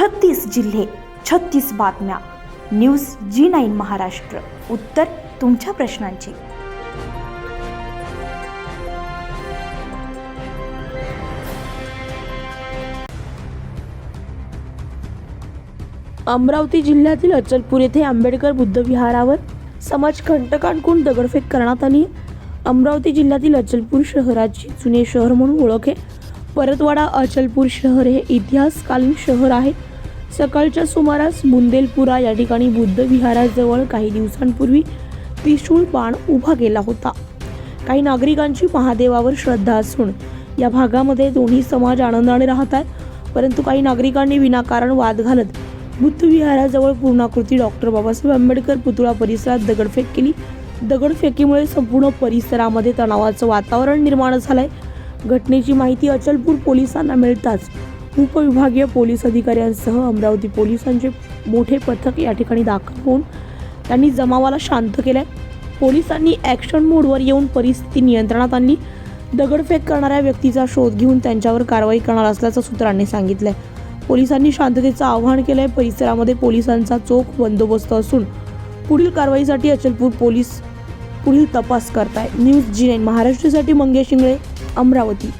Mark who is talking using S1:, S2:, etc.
S1: छत्तीस जिल्हे छत्तीस बातम्या. News G nine Maharashtra. उत्तर तुमच्या प्रश्नांची.
S2: अमरावती जिल्ह्यातील अचलपूर येथे आंबेडकर बुद्ध विहारावर समाज कंटकांकडून दगडफेक करण्यात आली. अमरावती जिल्ह्यातील अचलपूर शहराची जुने शहर म्हणून ओळख आहे. परतवाडा अचलपूर शहर हे इतिहासकालीन शहर आहे. सकाळच्या सुमारास बुंदेलपुरा या ठिकाणी बुद्ध विहाराजवळ काही दिवसांपूर्वी त्रिशूळ बाण उभा केला होता. काही नागरिकांची महादेवावर श्रद्धा असून या भागामध्ये दोन्ही समाज आनंदाने राहत आहेत परंतु काही नागरिकांनी विनाकारण वाद घालत बुद्ध विहाराजवळ पूर्णाकृती डॉक्टर बाबासाहेब आंबेडकर पुतळा परिसरात दगडफेक केली. दगडफेकीमुळे संपूर्ण परिसरामध्ये तणावाचं वातावरण निर्माण झालं आहे घटनेची माहिती अचलपूर पोलिसांना मिळताच उपविभागीय पोलीस अधिकाऱ्यांसह अमरावती पोलिसांचे मोठे पथक या ठिकाणी दाखल होऊन त्यांनी जमावाला शांत केलंय. पोलिसांनी ॲक्शन मोडवर येऊन परिस्थिती नियंत्रणात आणली. दगडफेक करणाऱ्या व्यक्तीचा शोध घेऊन त्यांच्यावर कारवाई करणार असल्याचं सूत्रांनी सांगितलंय. पोलिसांनी शांततेचं आवाहन केलंय. परिसरामध्ये पोलिसांचा चोख बंदोबस्त असून पुढील कारवाईसाठी अचलपूर पोलीस पुढील तपास करताय न्यूज जी नाईन महाराष्ट्रासाठी मंगेश इंगळे अमरावती.